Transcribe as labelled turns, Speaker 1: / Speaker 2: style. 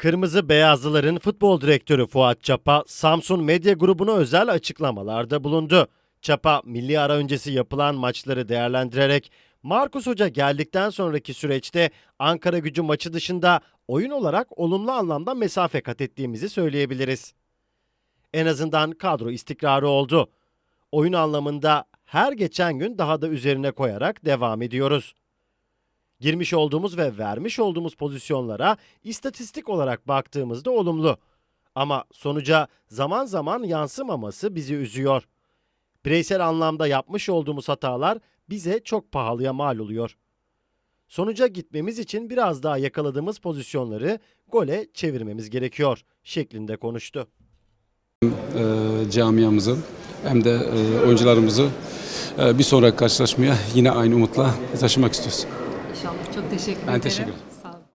Speaker 1: Kırmızı Beyazlıların futbol direktörü Fuat Çapa, Samsun Medya Grubu'na özel açıklamalarda bulundu. Çapa, milli ara öncesi yapılan maçları değerlendirerek Markus Hoca geldikten sonraki süreçte Ankara gücü maçı dışında oyun olarak olumlu anlamda mesafe kat ettiğimizi söyleyebiliriz. En azından kadro istikrarı oldu. Oyun anlamında her geçen gün daha da üzerine koyarak devam ediyoruz. Girmiş olduğumuz ve vermiş olduğumuz pozisyonlara istatistik olarak baktığımızda olumlu. Ama sonuca zaman zaman yansımaması bizi üzüyor. Bireysel anlamda yapmış olduğumuz hatalar bize çok pahalıya mal oluyor. Sonuca gitmemiz için biraz daha yakaladığımız pozisyonları gole çevirmemiz gerekiyor şeklinde konuştu.
Speaker 2: e, camiamızı hem de e, oyuncularımızı e, bir sonraki karşılaşmaya yine aynı umutla taşımak istiyoruz.
Speaker 3: İnşallah. Çok teşekkür
Speaker 2: Ben
Speaker 3: ederim.
Speaker 2: teşekkür ederim.